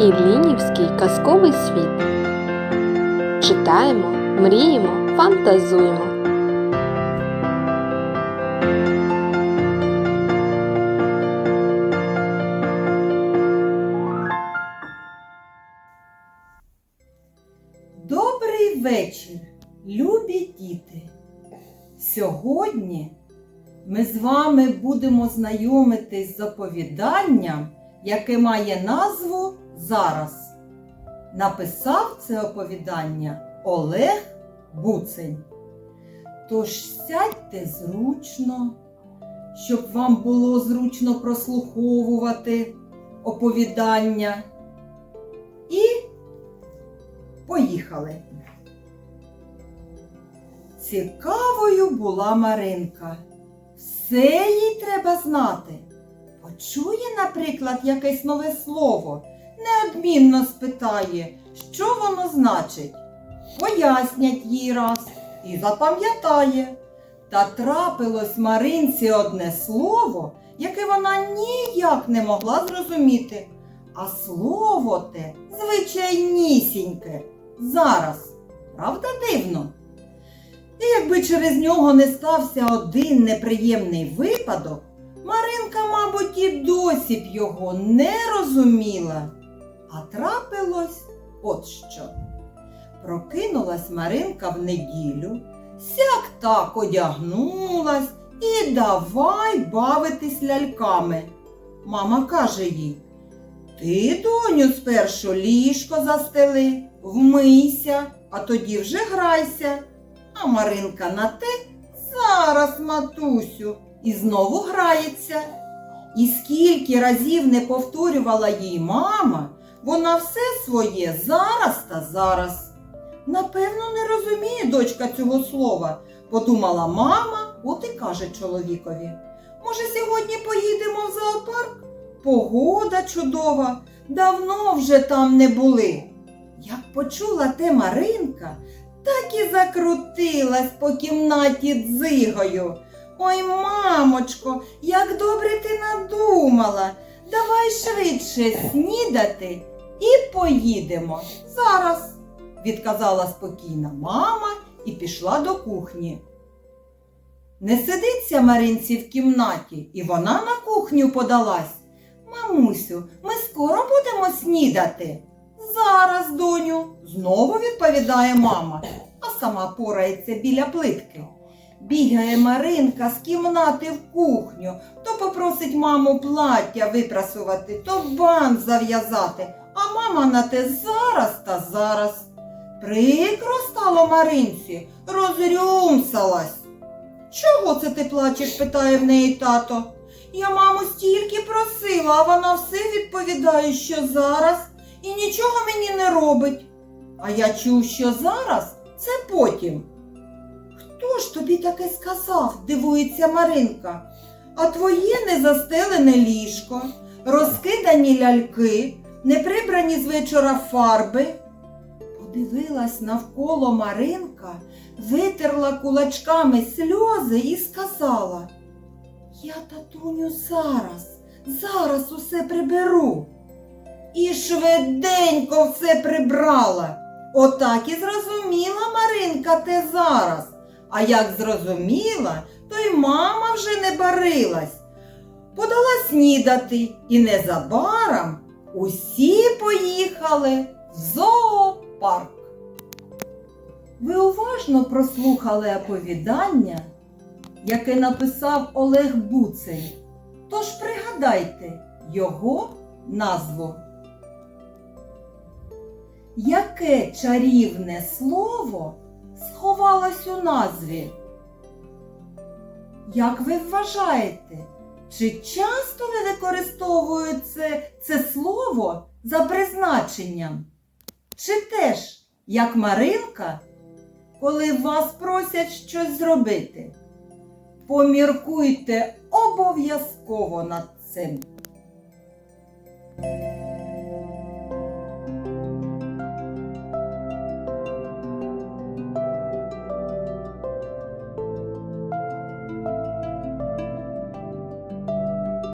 Іллінівський казковий світ. Читаємо, мріємо, фантазуємо. Добрий вечір, любі діти! Сьогодні ми з вами будемо знайомитись з оповіданням, яке має назву Зараз. Написав це оповідання Олег Буцень. Тож сядьте зручно, щоб вам було зручно прослуховувати оповідання. І Поїхали. Цікавою була Маринка. Все їй треба знати. Почує, наприклад, якесь нове слово, неодмінно спитає, що воно значить. Пояснять їй раз і запам'ятає. Та трапилось Маринці одне слово, яке вона ніяк не могла зрозуміти. А слово те звичайнісіньке. Зараз. Правда дивно? І якби через нього не стався один неприємний випадок, Маринка, мабуть, і досі б його не розуміла. А трапилось от що. Прокинулась Маринка в неділю, сяк так одягнулась і давай бавитись ляльками. Мама каже їй, ти, доню, спершу ліжко застели, вмийся, а тоді вже грайся. А Маринка на те зараз, матусю, і знову грається. І скільки разів не повторювала їй мама, вона все своє зараз та зараз. Напевно, не розуміє дочка цього слова, подумала мама, от і каже чоловікові. Може, сьогодні поїдемо в зоопарк? Погода чудова, давно вже там не були. Як почула те Маринка, так і закрутилась по кімнаті дзигою. Ой, мамочко, як добре ти надумала. Давай швидше снідати і поїдемо. Зараз, відказала спокійна мама і пішла до кухні. Не сидиться Маринці в кімнаті, і вона на кухню подалась. Мамусю, ми скоро будемо снідати. Зараз, доню, знову відповідає мама, а сама порається біля плитки. Бігає Маринка з кімнати в кухню, то попросить маму плаття випрасувати, то бант зав'язати, а мама на те зараз та зараз. Прикро стало Маринці, розрюмсалась. Чого це ти плачеш? питає в неї тато. Я маму стільки просила, а вона все відповідає, що зараз і нічого мені не робить. А я чув, що зараз це потім. Хто ж тобі таке сказав? дивується Маринка. А твоє незастелене ліжко, розкидані ляльки, неприбрані з вечора фарби. Подивилась навколо Маринка, витерла кулачками сльози і сказала. Я, татуню, зараз, зараз усе приберу. І швиденько все прибрала. Отак і зрозуміла Маринка те зараз. А як зрозуміла, то й мама вже не барилась. Подала снідати, і незабаром усі поїхали в зоопарк. Ви уважно прослухали оповідання, яке написав Олег Буцень. Тож пригадайте його назву. Яке чарівне слово сховалось у назві? Як ви вважаєте, чи часто ви використовуєте це, це слово за призначенням? Чи теж, як Маринка, коли вас просять щось зробити? Поміркуйте обов'язково над цим.